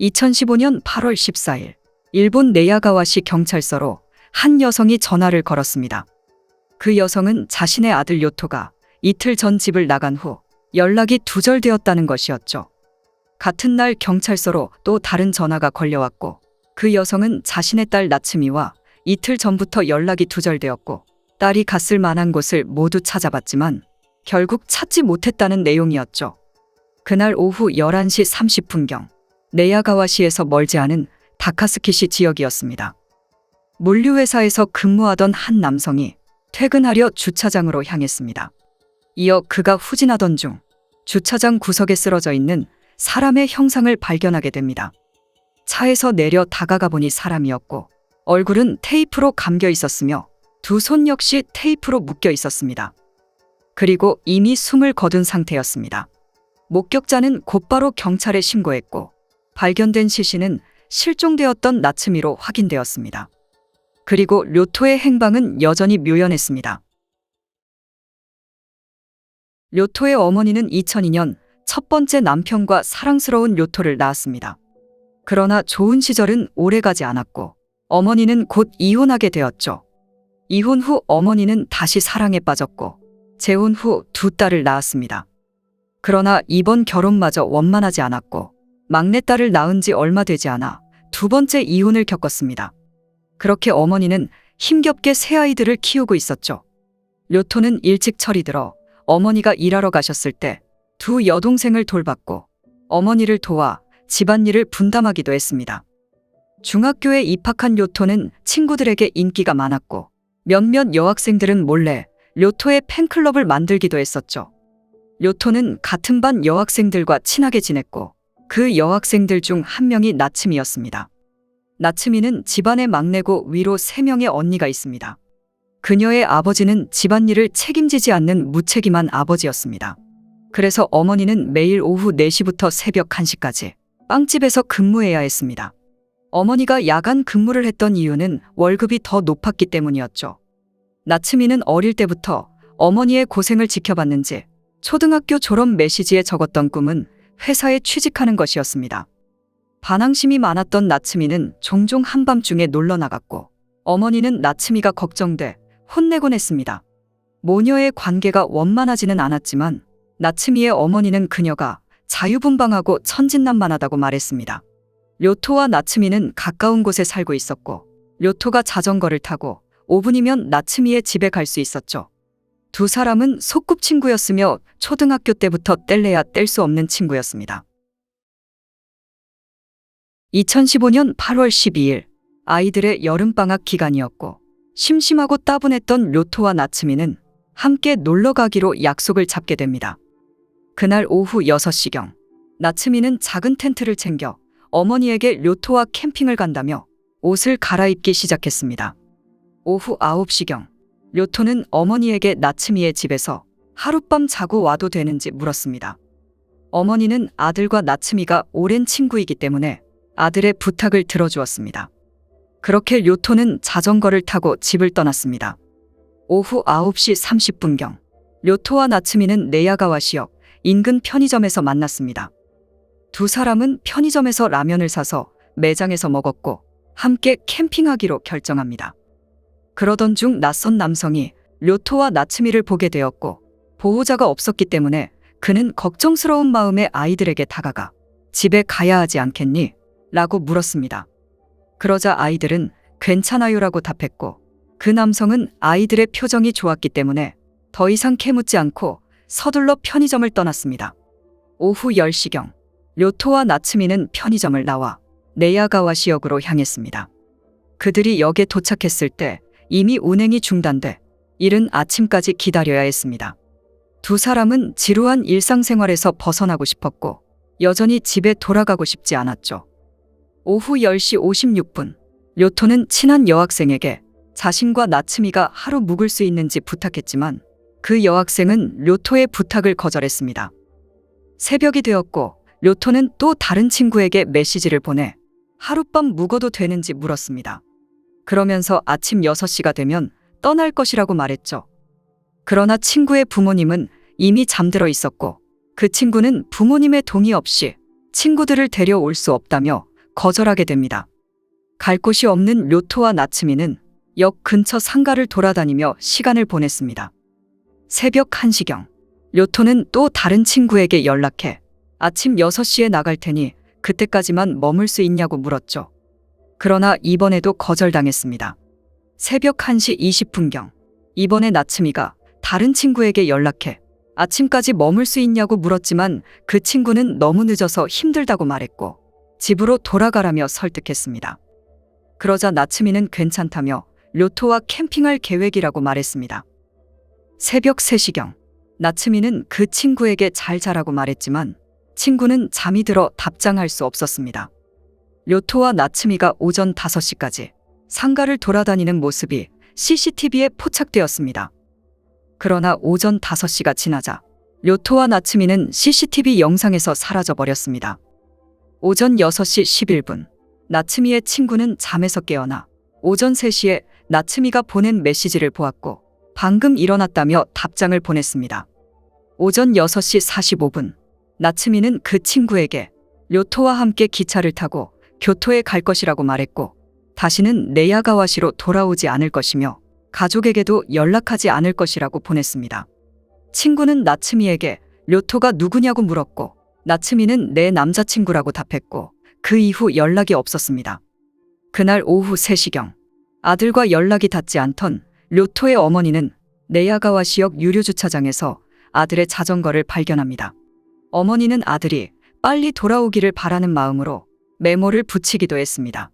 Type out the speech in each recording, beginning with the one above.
2015년 8월 14일 일본 네야가와시 경찰서로 한 여성이 전화를 걸었습니다. 그 여성은 자신의 아들 요토가 이틀 전 집을 나간 후 연락이 두절되었다는 것이었죠. 같은 날 경찰서로 또 다른 전화가 걸려왔고 그 여성은 자신의 딸 나츠미와 이틀 전부터 연락이 두절되었고 딸이 갔을 만한 곳을 모두 찾아봤지만 결국 찾지 못했다는 내용이었죠. 그날 오후 11시 30분경 네야가와시에서 멀지 않은 다카스키시 지역이었습니다. 물류회사에서 근무하던 한 남성이 퇴근하려 주차장으로 향했습니다. 이어 그가 후진하던 중 주차장 구석에 쓰러져 있는 사람의 형상을 발견하게 됩니다. 차에서 내려 다가가 보니 사람이었고 얼굴은 테이프로 감겨 있었으며 두 손 역시 테이프로 묶여 있었습니다. 그리고 이미 숨을 거둔 상태였습니다. 목격자는 곧바로 경찰에 신고했고 발견된 시신은 실종되었던 나츠미로 확인되었습니다. 그리고 료토의 행방은 여전히 묘연했습니다. 료토의 어머니는 2002년 첫 번째 남편과 사랑스러운 료토를 낳았습니다. 그러나 좋은 시절은 오래가지 않았고 어머니는 곧 이혼하게 되었죠. 이혼 후 어머니는 다시 사랑에 빠졌고 재혼 후 두 딸을 낳았습니다. 그러나 이번 결혼마저 원만하지 않았고 막내딸을 낳은 지 얼마 되지 않아 두 번째 이혼을 겪었습니다. 그렇게 어머니는 힘겹게 새 아이들을 키우고 있었죠. 료토는 일찍 철이 들어 어머니가 일하러 가셨을 때 두 여동생을 돌봤고 어머니를 도와 집안일을 분담하기도 했습니다. 중학교에 입학한 료토는 친구들에게 인기가 많았고 몇몇 여학생들은 몰래 료토의 팬클럽을 만들기도 했었죠. 료토는 같은 반 여학생들과 친하게 지냈고 그 여학생들 중 한 명이 나츠미였습니다. 나츠미는 집안의 막내고 위로 세 명의 언니가 있습니다. 그녀의 아버지는 집안일을 책임지지 않는 무책임한 아버지였습니다. 그래서 어머니는 매일 오후 4시부터 새벽 1시까지 빵집에서 근무해야 했습니다. 어머니가 야간 근무를 했던 이유는 월급이 더 높았기 때문이었죠. 나츠미는 어릴 때부터 어머니의 고생을 지켜봤는지 초등학교 졸업 메시지에 적었던 꿈은 회사에 취직하는 것이었습니다. 반항심이 많았던 나츠미는 종종 한밤중에 놀러 나갔고 어머니는 나츠미가 걱정돼 혼내곤 했습니다. 모녀의 관계가 원만하지는 않았지만 나츠미의 어머니는 그녀가 자유분방하고 천진난만하다고 말했습니다. 료토와 나츠미는 가까운 곳에 살고 있었고 료토가 자전거를 타고 5분이면 나츠미의 집에 갈 수 있었죠. 두 사람은 소꿉친구였으며 초등학교 때부터 뗄래야 뗄 수 없는 친구였습니다. 2015년 8월 12일 아이들의 여름방학 기간이었고 심심하고 따분했던 료토와 나츠미는 함께 놀러 가기로 약속을 잡게 됩니다. 그날 오후 6시경 나츠미는 작은 텐트를 챙겨 어머니에게 료토와 캠핑을 간다며 옷을 갈아입기 시작했습니다. 오후 9시경 료토는 어머니에게 나츠미의 집에서 하룻밤 자고 와도 되는지 물었습니다. 어머니는 아들과 나츠미가 오랜 친구이기 때문에 아들의 부탁을 들어주었습니다. 그렇게 료토는 자전거를 타고 집을 떠났습니다. 오후 9시 30분경 료토와 나츠미는 네야가와 시역 인근 편의점에서 만났습니다. 두 사람은 편의점에서 라면을 사서 매장에서 먹었고 함께 캠핑하기로 결정합니다. 그러던 중 낯선 남성이 료토와 나츠미를 보게 되었고 보호자가 없었기 때문에 그는 걱정스러운 마음에 아이들에게 다가가 집에 가야 하지 않겠니? 라고 물었습니다. 그러자 아이들은 괜찮아요라고 답했고 그 남성은 아이들의 표정이 좋았기 때문에 더 이상 캐묻지 않고 서둘러 편의점을 떠났습니다. 오후 10시경 료토와 나츠미는 편의점을 나와 네야가와시역으로 향했습니다. 그들이 역에 도착했을 때 이미 운행이 중단돼 이른 아침까지 기다려야 했습니다. 두 사람은 지루한 일상생활에서 벗어나고 싶었고 여전히 집에 돌아가고 싶지 않았죠. 오후 10시 56분 료토는 친한 여학생에게 자신과 나츠미가 하루 묵을 수 있는지 부탁했지만 그 여학생은 료토의 부탁을 거절했습니다. 새벽이 되었고 료토는 또 다른 친구에게 메시지를 보내 하룻밤 묵어도 되는지 물었습니다. 그러면서 아침 6시가 되면 떠날 것이라고 말했죠. 그러나 친구의 부모님은 이미 잠들어 있었고 그 친구는 부모님의 동의 없이 친구들을 데려올 수 없다며 거절하게 됩니다. 갈 곳이 없는 료토와 나츠미는 역 근처 상가를 돌아다니며 시간을 보냈습니다. 새벽 1시경, 료토는 또 다른 친구에게 연락해 아침 6시에 나갈 테니 그때까지만 머물 수 있냐고 물었죠. 그러나 이번에도 거절당했습니다. 새벽 1시 20분경, 이번에 나츠미가 다른 친구에게 연락해 아침까지 머물 수 있냐고 물었지만 그 친구는 너무 늦어서 힘들다고 말했고 집으로 돌아가라며 설득했습니다. 그러자 나츠미는 괜찮다며 료토와 캠핑할 계획이라고 말했습니다. 새벽 3시경, 나츠미는 그 친구에게 잘 자라고 말했지만 친구는 잠이 들어 답장할 수 없었습니다. 료토와 나츠미가 오전 5시까지 상가를 돌아다니는 모습이 CCTV에 포착되었습니다. 그러나 오전 5시가 지나자 료토와 나츠미는 CCTV 영상에서 사라져 버렸습니다. 오전 6시 11분 나츠미의 친구는 잠에서 깨어나 오전 3시에 나츠미가 보낸 메시지를 보았고 방금 일어났다며 답장을 보냈습니다. 오전 6시 45분 나츠미는 그 친구에게 료토와 함께 기차를 타고 교토에 갈 것이라고 말했고 다시는 네야가와시로 돌아오지 않을 것이며 가족에게도 연락하지 않을 것이라고 보냈습니다. 친구는 나츠미에게 료토가 누구냐고 물었고 나츠미는 내 남자친구라고 답했고 그 이후 연락이 없었습니다. 그날 오후 3시경 아들과 연락이 닿지 않던 료토의 어머니는 네야가와 시역 유료주차장에서 아들의 자전거를 발견합니다. 어머니는 아들이 빨리 돌아오기를 바라는 마음으로 메모를 붙이기도 했습니다.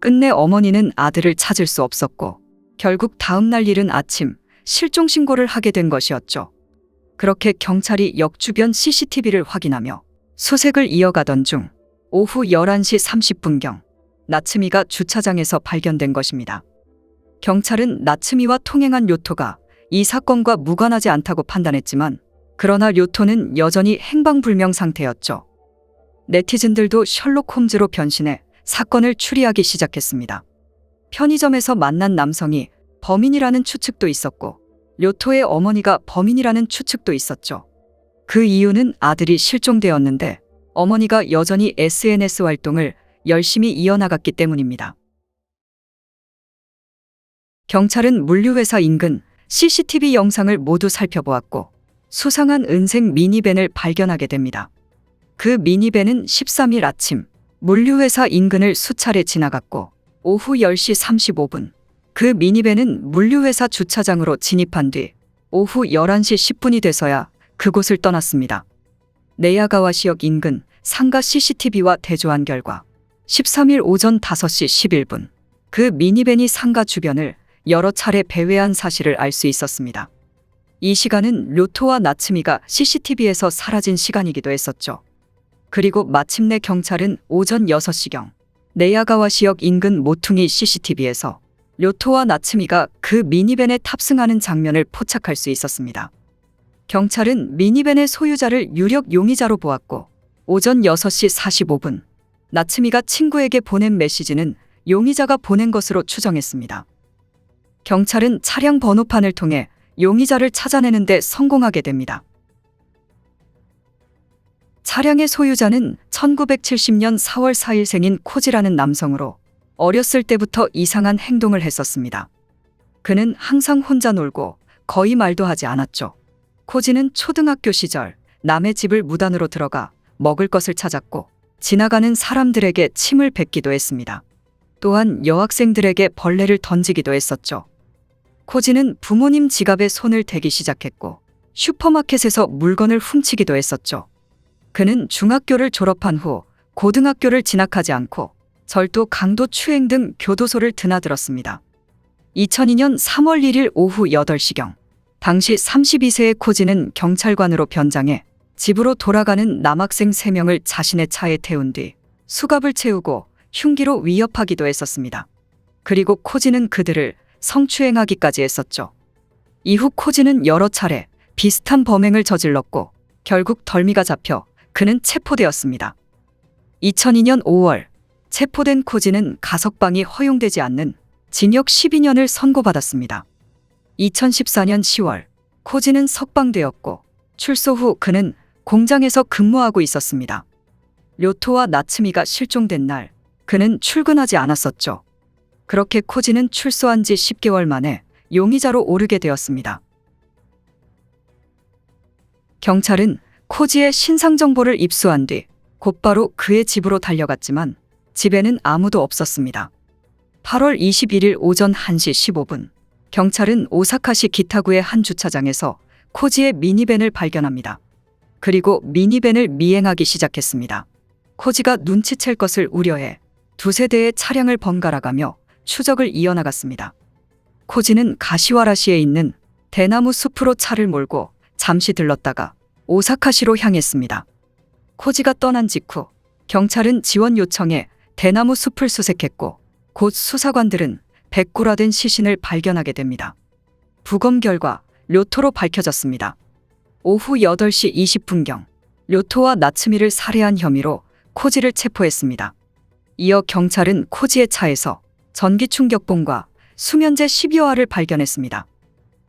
끝내 어머니는 아들을 찾을 수 없었고 결국 다음날 이른 아침 실종 신고를 하게 된 것이었죠. 그렇게 경찰이 역 주변 CCTV를 확인하며 수색을 이어가던 중 오후 11시 30분경 나츠미가 주차장에서 발견된 것입니다. 경찰은 나츠미와 통행한 요토가 이 사건과 무관하지 않다고 판단했지만 그러나 요토는 여전히 행방불명 상태였죠. 네티즌들도 셜록 홈즈로 변신해 사건을 추리하기 시작했습니다. 편의점에서 만난 남성이 범인이라는 추측도 있었고 료토의 어머니가 범인이라는 추측도 있었죠. 그 이유는 아들이 실종되었는데 어머니가 여전히 SNS 활동을 열심히 이어나갔기 때문입니다. 경찰은 물류회사 인근 CCTV 영상을 모두 살펴보았고 수상한 은색 미니밴을 발견하게 됩니다. 그 미니밴은 13일 아침 물류회사 인근을 수차례 지나갔고 오후 10시 35분 그 미니밴은 물류회사 주차장으로 진입한 뒤 오후 11시 10분이 돼서야 그곳을 떠났습니다. 네야가와 시역 인근 상가 CCTV와 대조한 결과 13일 오전 5시 11분 그 미니밴이 상가 주변을 여러 차례 배회한 사실을 알 수 있었습니다. 이 시간은 료토와 나츠미가 CCTV에서 사라진 시간이기도 했었죠. 그리고 마침내 경찰은 오전 6시경 네야가와시역 인근 모퉁이 CCTV에서 료토와 나츠미가 그 미니밴에 탑승하는 장면을 포착할 수 있었습니다. 경찰은 미니밴의 소유자를 유력 용의자로 보았고 오전 6시 45분 나츠미가 친구에게 보낸 메시지는 용의자가 보낸 것으로 추정했습니다. 경찰은 차량 번호판을 통해 용의자를 찾아내는데 성공하게 됩니다. 차량의 소유자는 1970년 4월 4일 생인 코지라는 남성으로 어렸을 때부터 이상한 행동을 했었습니다. 그는 항상 혼자 놀고 거의 말도 하지 않았죠. 코지는 초등학교 시절 남의 집을 무단으로 들어가 먹을 것을 찾았고 지나가는 사람들에게 침을 뱉기도 했습니다. 또한 여학생들에게 벌레를 던지기도 했었죠. 코지는 부모님 지갑에 손을 대기 시작했고 슈퍼마켓에서 물건을 훔치기도 했었죠. 그는 중학교를 졸업한 후 고등학교를 진학하지 않고 절도 강도 추행 등 교도소를 드나들었습니다. 2002년 3월 1일 오후 8시경 당시 32세의 코지는 경찰관으로 변장해 집으로 돌아가는 남학생 3명을 자신의 차에 태운 뒤 수갑을 채우고 흉기로 위협하기도 했었습니다. 그리고 코지는 그들을 성추행하기까지 했었죠. 이후 코지는 여러 차례 비슷한 범행을 저질렀고 결국 덜미가 잡혀 그는 체포되었습니다. 2002년 5월 체포된 코지는 가석방이 허용되지 않는 징역 12년을 선고받았습니다. 2014년 10월 코지는 석방되었고 출소 후 그는 공장에서 근무하고 있었습니다. 료토와 나츠미가 실종된 날 그는 출근하지 않았었죠. 그렇게 코지는 출소한 지 10개월 만에 용의자로 오르게 되었습니다. 경찰은 코지의 신상 정보를 입수한 뒤 곧바로 그의 집으로 달려갔지만 집에는 아무도 없었습니다. 8월 21일 오전 1시 15분 경찰은 오사카시 기타구의 한 주차장에서 코지의 미니밴을 발견합니다. 그리고 미니밴을 미행하기 시작했습니다. 코지가 눈치챌 것을 우려해 두세 대의 차량을 번갈아가며 추적을 이어나갔습니다. 코지는 가시와라시에 있는 대나무 숲으로 차를 몰고 잠시 들렀다가 오사카시로 향했습니다. 코지가 떠난 직후 경찰은 지원 요청에 대나무 숲을 수색했고 곧 수사관들은 백구라된 시신을 발견하게 됩니다. 부검 결과 료토로 밝혀졌습니다. 오후 8시 20분경 료토와 나츠미를 살해한 혐의로 코지를 체포했습니다. 이어 경찰은 코지의 차에서 전기 충격봉과 수면제 10여알을 발견했습니다.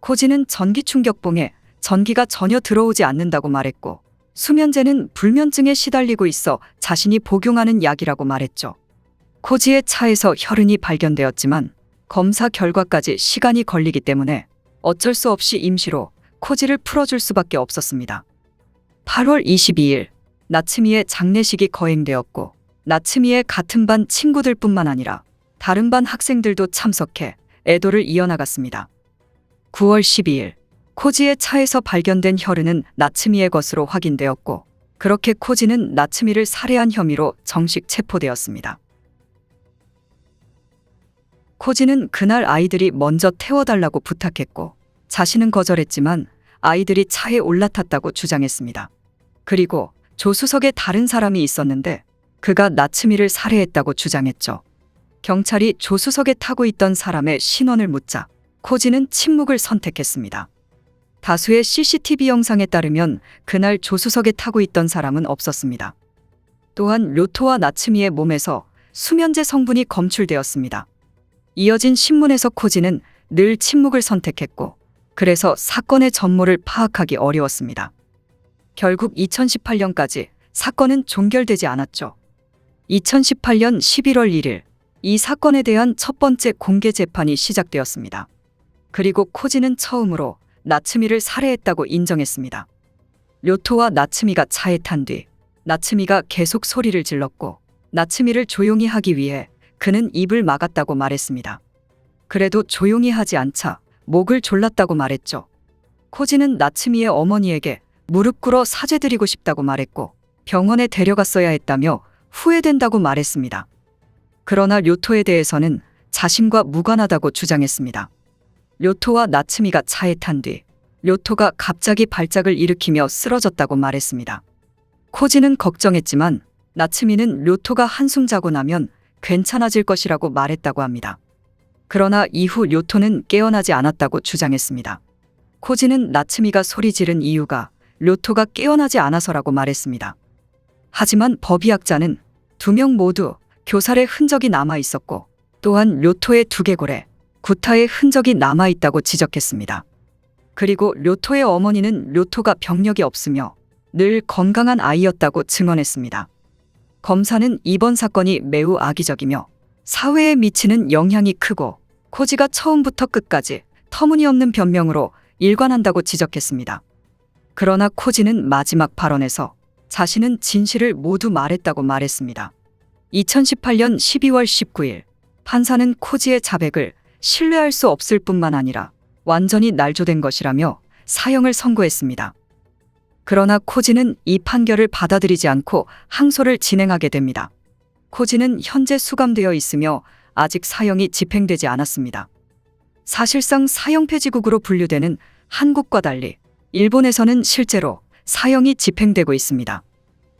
코지는 전기 충격봉에 전기가 전혀 들어오지 않는다고 말했고 수면제는 불면증에 시달리고 있어 자신이 복용하는 약이라고 말했죠. 코지의 차에서 혈흔이 발견되었지만 검사 결과까지 시간이 걸리기 때문에 어쩔 수 없이 임시로 코지를 풀어줄 수밖에 없었습니다. 8월 22일 나츠미의 장례식이 거행되었고 나츠미의 같은 반 친구들뿐만 아니라 다른 반 학생들도 참석해 애도를 이어나갔습니다. 9월 12일 코지의 차에서 발견된 혈흔은 나츠미의 것으로 확인되었고 그렇게 코지는 나츠미를 살해한 혐의로 정식 체포되었습니다. 코지는 그날 아이들이 먼저 태워달라고 부탁했고 자신은 거절했지만 아이들이 차에 올라탔다고 주장했습니다. 그리고 조수석에 다른 사람이 있었는데 그가 나츠미를 살해했다고 주장했죠. 경찰이 조수석에 타고 있던 사람의 신원을 묻자 코지는 침묵을 선택했습니다. 다수의 CCTV 영상에 따르면 그날 조수석에 타고 있던 사람은 없었습니다. 또한 료토와 나츠미의 몸에서 수면제 성분이 검출되었습니다. 이어진 신문에서 코지는 늘 침묵을 선택했고 그래서 사건의 전모를 파악하기 어려웠습니다. 결국 2018년까지 사건은 종결되지 않았죠. 2018년 11월 1일 이 사건에 대한 첫 번째 공개 재판이 시작되었습니다. 그리고 코지는 처음으로 나츠미를 살해했다고 인정했습니다. 료토와 나츠미가 차에 탄 뒤 나츠미가 계속 소리를 질렀고 나츠미를 조용히 하기 위해 그는 입을 막았다고 말했습니다. 그래도 조용히 하지 않자 목을 졸랐다고 말했죠. 코지는 나츠미의 어머니에게 무릎 꿇어 사죄드리고 싶다고 말했고 병원에 데려갔어야 했다며 후회된다고 말했습니다. 그러나 료토에 대해서는 자신과 무관하다고 주장했습니다. 료토와 나츠미가 차에 탄뒤 료토가 갑자기 발작을 일으키며 쓰러졌다고 말했습니다. 코지는 걱정했지만 나츠미는 료토가 한숨 자고 나면 괜찮아질 것이라고 말했다고 합니다. 그러나 이후 료토는 깨어나지 않았다고 주장했습니다. 코지는 나츠미가 소리 지른 이유가 료토가 깨어나지 않아서라고 말했습니다. 하지만 법의학자는 두 명 모두 교살의 흔적이 남아 있었고 또한 료토의 두개골에 구타의 흔적이 남아 있다고 지적했습니다. 그리고 료토의 어머니는 료토가 병력이 없으며 늘 건강한 아이였다고 증언했습니다. 검사는 이번 사건이 매우 악의적이며 사회에 미치는 영향이 크고 코지가 처음부터 끝까지 터무니없는 변명으로 일관한다고 지적했습니다. 그러나 코지는 마지막 발언에서 자신은 진실을 모두 말했다고 말했습니다. 2018년 12월 19일 판사는 코지의 자백을 신뢰할 수 없을 뿐만 아니라 완전히 날조된 것이라며 사형을 선고했습니다. 그러나 코지는 이 판결을 받아들이지 않고 항소를 진행하게 됩니다. 코지는 현재 수감되어 있으며 아직 사형이 집행되지 않았습니다. 사실상 사형 폐지국으로 분류되는 한국과 달리 일본에서는 실제로 사형이 집행되고 있습니다.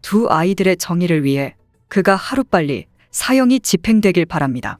두 아이들의 정의를 위해 그가 하루빨리 사형이 집행되길 바랍니다.